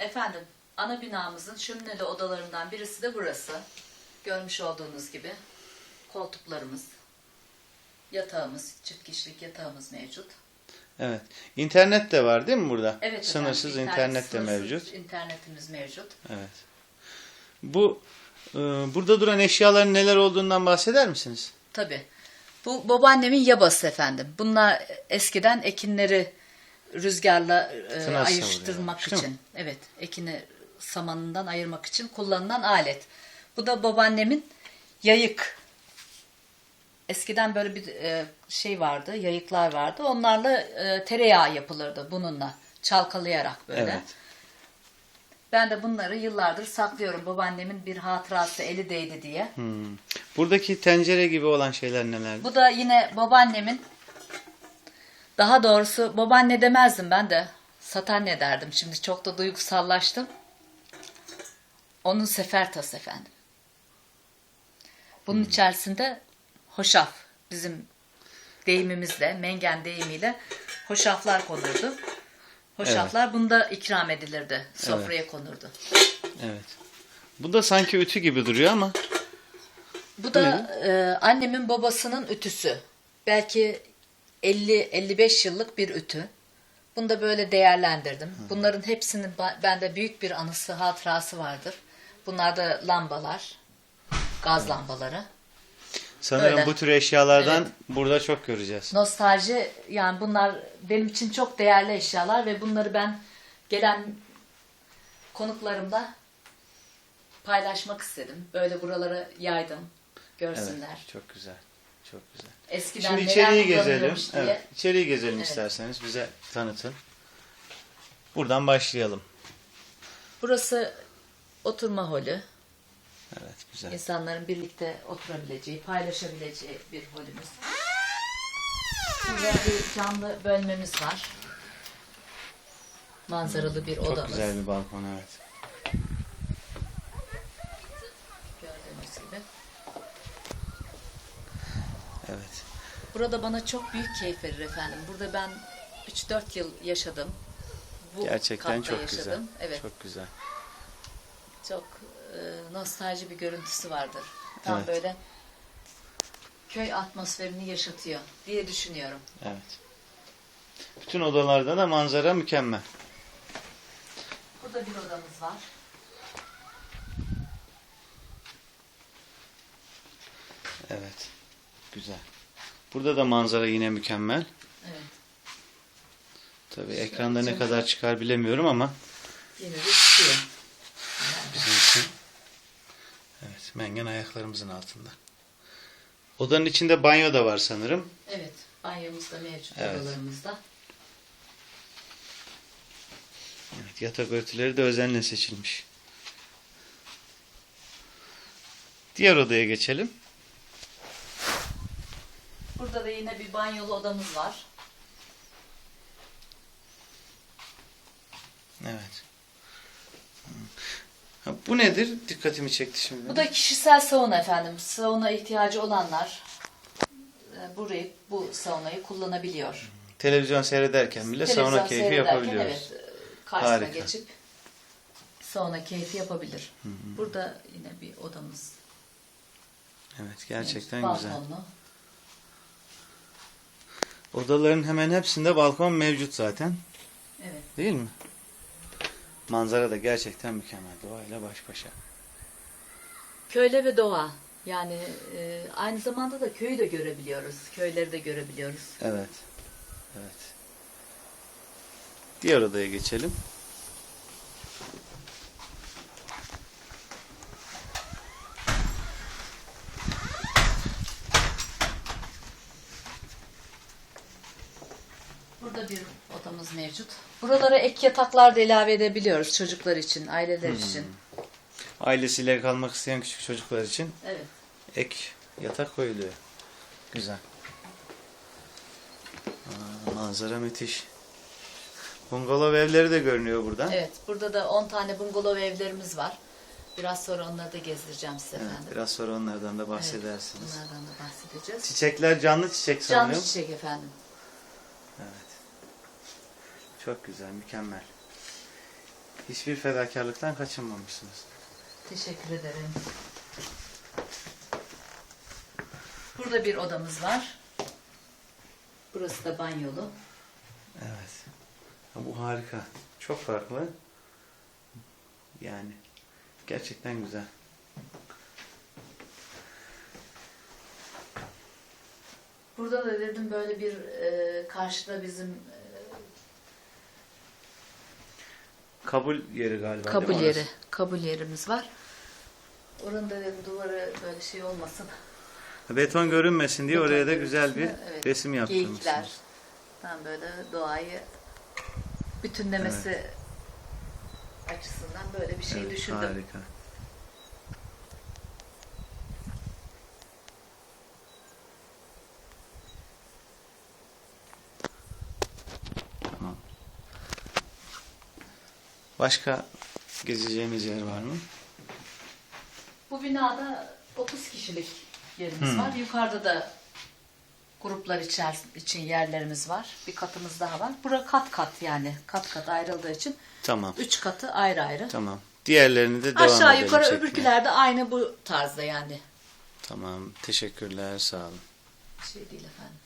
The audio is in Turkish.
Efendim, ana binamızın şömineli odalarından birisi de burası. Görmüş olduğunuz gibi koltuklarımız, yatağımız, çift kişilik yatağımız mevcut. Evet. İnternet de var değil mi burada? Evet efendim, Sınırsız internet, de sınırsız mevcut. internetimiz mevcut. Evet. Bu e, burada duran eşyaların neler olduğundan bahseder misiniz? Tabii. Bu babaannemin yabası efendim. Bunlar eskiden ekinleri rüzgarla e, Tına ayrıştırmak için, evet, ekini samanından ayırmak için kullanılan alet. Bu da babaannemin yayık. Eskiden böyle bir e, şey vardı, yayıklar vardı. Onlarla e, tereyağı yapılırdı bununla, çalkalayarak böyle. Evet. Ben de bunları yıllardır saklıyorum. Babaannemin bir hatırası eli değdi diye. Hmm. Buradaki tencere gibi olan şeyler neler? Bu da yine babaannemin daha doğrusu babaanne demezdim ben de satanne derdim. Şimdi çok da duygusallaştım. Onun sefertası efendim. Bunun içerisinde hoşaf bizim deyimimizle, mengen deyimiyle hoşaflar konurdu. Hoşaflar bunda ikram edilirdi. Sofraya konurdu. Evet. Bu da sanki ütü gibi duruyor ama Bu da e, annemin babasının ütüsü. Belki 50-55 yıllık bir ütü. Bunu da böyle değerlendirdim. Bunların hepsinin bende büyük bir anısı, hatırası vardır. Bunlar da lambalar, gaz lambaları. sanırım Öyle. bu tür eşyalardan Evet. burada çok göreceğiz. Nostalji yani bunlar benim için çok değerli eşyalar ve bunları ben gelen konuklarımda paylaşmak istedim. Böyle buralara yaydım, görsünler. Evet, çok güzel. Çok güzel. Eskiden Şimdi içeriği gezelim. Evet, içeriği gezelim Evet. isterseniz bize tanıtın. Buradan başlayalım. Burası oturma holü. Evet, güzel. İnsanların birlikte oturabileceği, paylaşabileceği bir holümüz. Burada bir camlı bölmemiz var. Manzaralı bir Çok odamız. güzel bir balkon evet. Gördüğünüz gibi. Evet. Burada bana çok büyük keyif verir efendim. Burada ben 3-4 yıl yaşadım. Bu Gerçekten çok yaşadım. güzel. Evet. Çok güzel. Çok e, nostalji bir görüntüsü vardır. Tam Evet. böyle köy atmosferini yaşatıyor diye düşünüyorum. Evet. Bütün odalarda da manzara mükemmel. Burada bir odamız var. Evet. Güzel. Burada da manzara yine mükemmel. Evet. Tabii ekranda ne kadar çıkar bilemiyorum ama Yine de çıkıyor. bizim için. Evet, mengen ayaklarımızın altında. Odanın içinde banyo da var sanırım. Evet. Banyomuz da mevcut Evet. odalarımızda. Evet, yatak örtüleri de özenle seçilmiş. Diğer odaya geçelim. Burada da yine bir banyolu odamız var. Evet. Ha, bu nedir? Dikkatimi çekti şimdi. Bu da kişisel sauna efendim. Sauna ihtiyacı olanlar e, burayı, bu saunayı kullanabiliyor. Televizyon seyrederken bile Televizyon sauna keyfi seyrederken, yapabiliyoruz. Evet, karşısına Harika. geçip sauna keyfi yapabilir. Burada yine bir odamız. Evet, gerçekten güzel. balkonlu. Odaların hemen hepsinde balkon mevcut zaten. Evet. Değil mi? Manzara da gerçekten mükemmel. Doğayla baş başa. Köyle ve doğa. Yani e, aynı zamanda da köyü de görebiliyoruz. Köyleri de görebiliyoruz. Evet. Evet. Diğer odaya geçelim. Burada bir odamız mevcut. Buralara ek yataklar da ilave edebiliyoruz çocuklar için, aileler için. Ailesiyle kalmak isteyen küçük çocuklar için Evet. ek yatak koyuluyor. Güzel. Aa, manzara müthiş. Bungalov evleri de görünüyor buradan. Evet, burada da 10 tane bungalov evlerimiz var. Biraz sonra onları da gezdireceğim size Evet, efendim. biraz sonra onlardan da bahsedersiniz. bunlardan da bahsedeceğiz. Çiçekler canlı çiçek sanıyorum. Canlı çiçek efendim. Evet. Çok güzel, mükemmel. Hiçbir fedakarlıktan kaçınmamışsınız. Teşekkür ederim. Burada bir odamız var. Burası da banyolu. Evet. Bu harika. Çok farklı. Yani gerçekten güzel. Burada da dedim böyle bir e, karşıda bizim e, Kabul yeri galiba. kabul değil mi yeri, orası? kabul yerimiz var. Oranın da dedim duvarı böyle şey olmasın. Beton görünmesin diye oraya da Beton güzel bir görüntüsü, evet. resim yaptırmışsınız. Geyikler. Tam böyle doğayı bütünlemesi açısından böyle bir şey Evet, düşündüm. Harika. Başka gezeceğimiz yer var mı? Bu binada 30 kişilik yerimiz Hmm. var. Yukarıda da gruplar içer- için yerlerimiz var. Bir katımız daha var. Bura kat kat yani. Kat kat ayrıldığı için Tamam. 3 katı ayrı ayrı. Tamam. Diğerlerini de devam Aşağı yukarı çekmeye. öbürküler de aynı bu tarzda yani. Tamam. Teşekkürler. Sağ olun. Bir şey değil efendim.